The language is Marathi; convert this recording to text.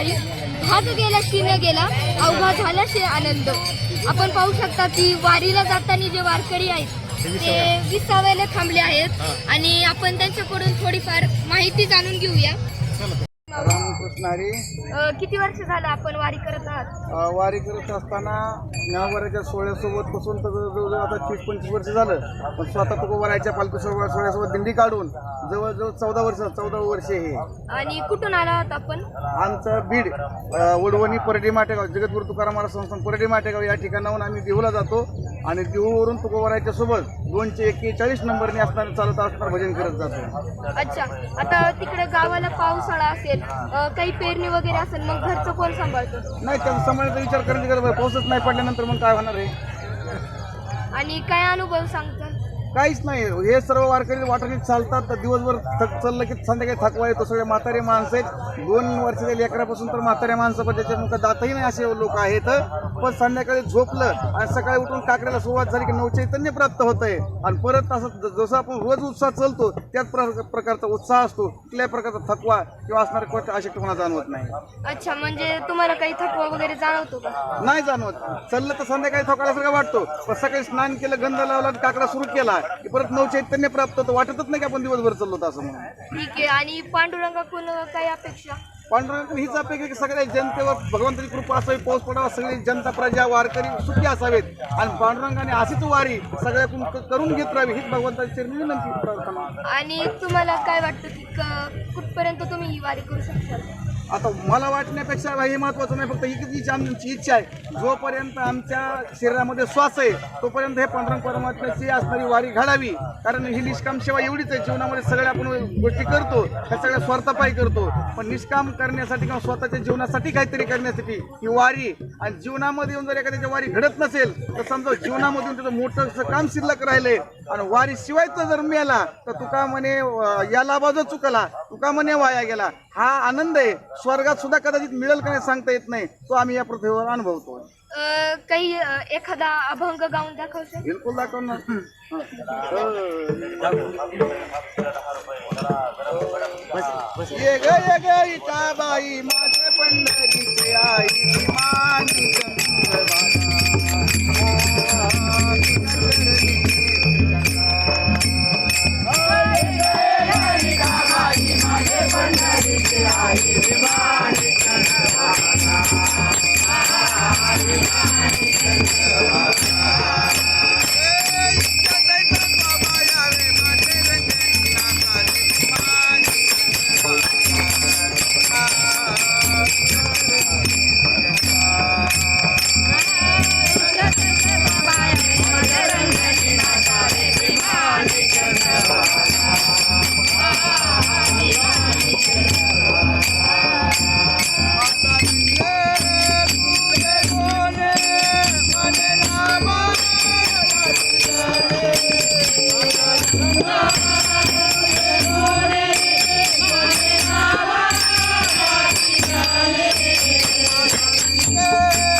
वारी भाग गेला की न गेला अवघा झाला शे आनंद. आपण पाहू शकता की वारीला जाताना जे वारकरी आहेत ते विसाव्याला थांबले आहेत. आणि आपण त्यांच्याकडून थोडीफार माहिती जाणून घेऊया. रामकृष्ण हरी. अ, किती वर्ष झालं आपण वारी करत आहात? अ, वारी करत असताना नववराच्या सोहळ्यासोबत पासून तर जवळजवळ आता तीस पंचवीस वर्ष झालं. पण स्वतः तुकोबारायच्या पालखी सोहळ्या सोहळ्यासोबत दिंडी काढून जवळजवळ चौदा वर्ष चौदा वर्ष हे. आणि कुठून आला आहात आपण? आमचं बीड अ, वडवणी परडी माटेगाव जगद्गुरु तुकाराम महाराज संस्थान परडी माटेगाव या ठिकाणाहून आम्ही देहूला जातो. आणि देहूवरून तुकोबारायच्या सोबत दोनशे एक्केचाळीस नंबरने असताना चालत असताना भजन करत जातो. अच्छा आता तिकडे गावाला पावसाळा असेल अ, काही पेरणी वगैरे असेल मग घरचं कोण सांभाळतं? नाही त्या समाजाचा विचार करण्याची गरज आहे. पाऊसच नाही पडल्यानंतर मग काय होणार आहे? आणि काय अनुभव सांगतात काहीच नाही. हे सर्व वारकरी वाटाने चालतात. तर दिवसभर थक चाललं की संध्याकाळी थकवा येतो. सगळे म्हातारे माणसं आहेत. दोन वर्षाच्या लेकरापासून तर म्हातारे माणसं पण त्याच्या मुखात दातही नाही असे लोक आहेत. पण संध्याकाळी झोपलं आणि सकाळी उठून काकड्याला सुरुवात झाली की नऊ चैतन्य प्राप्त होत आहे आणि परत असं जसं आपण रोज उत्साह चालतो त्याच प्र- प्रकारचा उत्साह असतो. कुठल्याही प्रकारचा थकवा किंवा असणारा गोष्ट अशक्तपणा जाणवत नाही. अच्छा म्हणजे तुम्हाला काही थकवा वगैरे जाणवतो का? नाही जाणवत. चाललं तर संध्याकाळी थकाल्यासारखं वाटतो. पण सकाळी स्नान केलं गंध लावला काकडा सुरू केला. की परत नऊ चैतन्य प्राप्त होतं. वाटतच नाही की आपण दिवसभर चाललो होतो असं म्हणून. ठीक आहे. आणि पांडुरंगाकडून काही अपेक्षा? पांडुरंग हीच अपेक्षा की सगळ्या जनतेवर भगवंताची कृपा असावी पाऊस पडावा सगळी जनता प्रजा वारकरी सुखी असावेत. आणि पांडुरंगाने अशीच वारी सगळ्याकडून क- करून घेत राहावी हीच भगवंताची चरणी विनंती प्रार्थना आणि तुम्हाला काय वाटतं की क- कुठपर्यंत तुम्ही ही वारी करू शकता? आता मला वाटण्यापेक्षा हे महत्वाचं नाही फक्त ही आमची इच्छा आहे जोपर्यंत आमच्या शरीरामध्ये श्वास आहे तोपर्यंत हे पांडुरंग परमात्म्याची असणारी वारी घडावी. कारण ही निष्काम सेवा एवढीच आहे जीवनामध्ये सगळ्या आपण गोष्टी करतो त्या सगळ्या स्वार्थपाई करतो. पण निष्काम करण्यासाठी किंवा स्वतःच्या जीवनासाठी काहीतरी करण्यासाठी ही वारी आणि जीवनामध्ये येऊन जर एखाद्याची वारी घडत नसेल तर समजा जीवनामधून त्याचं मोठं असं काम शिल्लक राहिलंय आणि वारी शिवायचा जर मिळाला तर तुका म्हणे याला बाजू चुकला तुका म्हणे वाया गेला. हा आनंद आहे. स्वर्गात सुद्धा कदाचित मिळेल का नाही सांगता येत नाही. तो आम्ही या प्रथेवर अनुभवतो. अ, काही अ, एखादा अभंग गाऊन दाखवशा बिलकुल दाखव ना. ये ग ये ग इटाबाई माझे पंढरीचे आई मानी Yeah.